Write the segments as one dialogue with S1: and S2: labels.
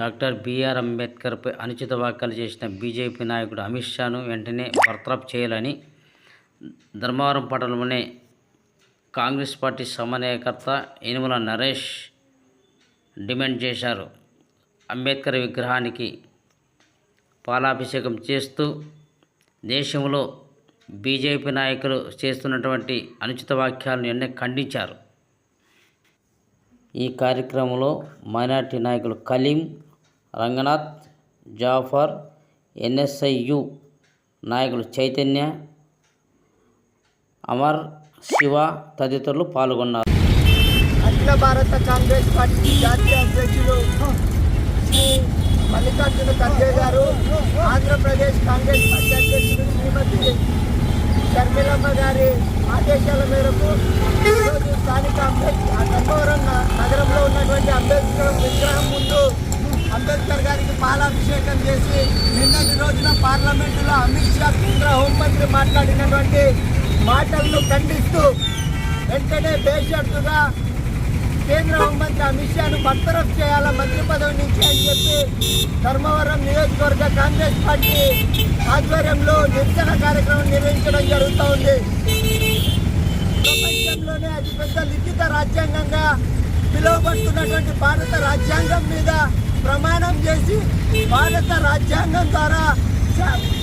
S1: Doctor BR అంబేద్కర్పై అనుచిత వ్యాఖ్యలు చేసిన బీజేపీ నాయకుడు అమిత్ షాను వెంటనే బర్తరఫ్ చేయాలని ధర్మవరం పట్టణంలోని కాంగ్రెస్ పార్టీ సమన్వయకర్త యనుమల నరేష్ డిమాండ్ చేశారు. అంబేద్కర్ విగ్రహానికి పాలాభిషేకం చేస్తూ దేశంలో బీజేపీ నాయకులు చేస్తున్నటువంటి అనుచిత వ్యాఖ్యలను ఎన్నో ఖండించారు. ఈ కార్యక్రమంలో మైనార్టీ నాయకులు కలీం రంగనాథ్ జాఫర్ ఎన్ఎస్ఐయు నాయకులు చైతన్య అమర్ శివ తదితరులు పాల్గొన్నారు.
S2: అఖిల భారత కాంగ్రెస్ పార్టీ జాతీయ అధ్యక్షులు శ్రీ మల్లికార్జున ఖర్గే గారు ఆంధ్రప్రదేశ్ కాంగ్రెస్ పార్టీ అధ్యక్షుడు శ్రీమతి షర్మిలమ్మ గారి ఆదేశాల మేరకు ఈరోజు స్థానిక అంబేద్కర్ నగరంలో ఉన్నటువంటి అంబేద్కర్ విగ్రహం ముందు అంబేద్కర్ గారికి పాలాభిషేకం చేసి నిన్నటి రోజున పార్లమెంటులో అమిత్ షా కేంద్ర హోంమంత్రి మాట్లాడినటువంటి మాటలను ఖండిస్తూ వెంటనే బేషరతుగా కేంద్ర హోంమంత్రి అమిత్ షాను బర్తరఫ్ చేయాల మంత్రి పదవి నుంచి అని చెప్పి ధర్మవరం నియోజకవర్గ కాంగ్రెస్ పార్టీ ఆధ్వర్యంలో నిరసన కార్యక్రమం నిర్వహించడం జరుగుతూ ఉంది. ప్రపంచంలోనే అతిపెద్ద లిఖిత రాజ్యాంగంగా పిలువబడుతున్నటువంటి భారత రాజ్యాంగం మీద ప్రమాణం చేసి భారత రాజ్యాంగం ద్వారా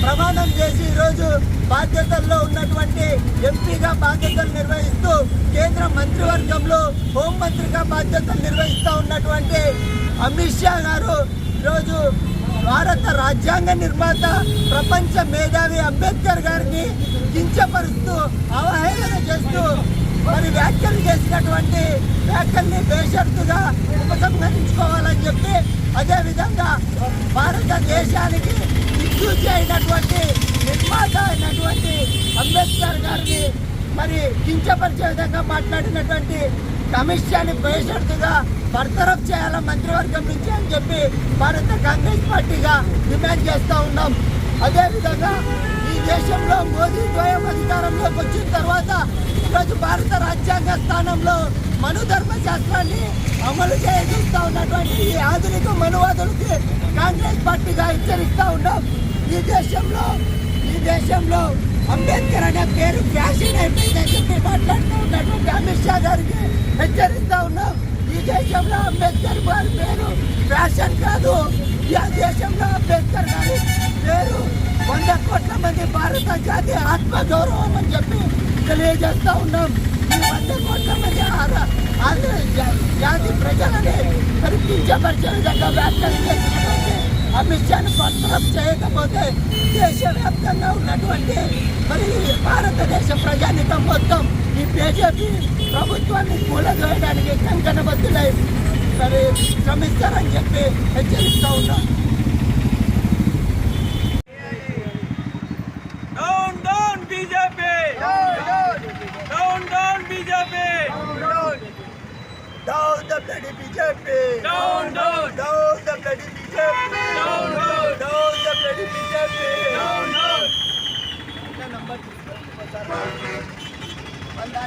S2: ప్రమాణం చేసి ఈరోజు బాధ్యతల్లో ఉన్నటువంటి ఎంపీగా బాధ్యతలు నిర్వహిస్తూ కేంద్ర మంత్రివర్గంలో హోంమంత్రిగా బాధ్యతలు నిర్వహిస్తూ ఉన్నటువంటి అమిత్ షా గారు ఈరోజు భారత రాజ్యాంగ నిర్మాత ప్రపంచ మేధావి అంబేద్కర్ గారిని కించపరుస్తూ అవహేళన చేస్తూ మరి వ్యాఖ్యలు చేసినటువంటి వ్యాఖ్యల్ని బేషరతుగా ఉపసంహరించుకోవాలని చెప్పి అదేవిధంగా భారతదేశానికి దిక్సూచి అయినటువంటి నిర్మాత అయినటువంటి అంబేద్కర్ గారిని మరి కించపరిచే విధంగా మాట్లాడినటువంటి కమిషన్ని బేషరతుగా బర్తరఫ్ చేయాల మంత్రివర్గం నుంచి అని చెప్పి భారత కాంగ్రెస్ పార్టీగా డిమాండ్ చేస్తూ ఉన్నాం. అదేవిధంగా ఈ దేశంలో మోదీ ద్వయం అధికారంలోకి వచ్చిన తర్వాత ఈరోజు భారత రాజ్యాంగ స్థానంలో మనుధర్మ శాస్త్రాన్ని అమలు చేస్తూ ఉన్నటువంటి ఈ ఆధునిక మనువాదులకి కాంగ్రెస్ పార్టీగా హెచ్చరిస్తూ ఉన్నాం. ఈ దేశంలో ఈ దేశంలో అంబేద్కర్ అనే పేరు ఫ్యాషన్ అయిపోయిందని చెప్పి మాట్లాడుతూ ఉన్నటువంటి అమిత్ షా గారికి హెచ్చరిస్తూ ఉన్నాం. ఈ దేశంలో అంబేద్కర్ గారి పేరు ఫ్యాషన్ కాదు. ఈ దేశంలో అంబేద్కర్ గారి పేరు వంద కోట్ల మంది భారత జాతి ఆత్మగౌరవం అని చెప్పి తెలియజేస్తూ ఉన్నాం. వంద కోట్ల మంది ఆంధ్ర జాతి ప్రజలని మరి కించపరిచే విధంగా వ్యాఖ్యలు చేసినటువంటి అమిత్ షాను పత్రం చేయకపోతే దేశవ్యాప్తంగా ఉన్నటువంటి మరి భారతదేశ ప్రజానికం మొత్తం ఈ బీజేపీ ప్రభుత్వాన్ని కూలదోయడానికి కంకణబద్దులై మరి శ్రమిస్తారని చెప్పి హెచ్చరిస్తూ ఉన్నాను
S3: Down
S2: the bloody BJP!
S3: Down, down!
S2: Down the bloody BJP!
S3: Down, down!
S2: Down the bloody BJP!
S3: Down, down!
S2: अपना नंबर बता रहा हूँ बंदा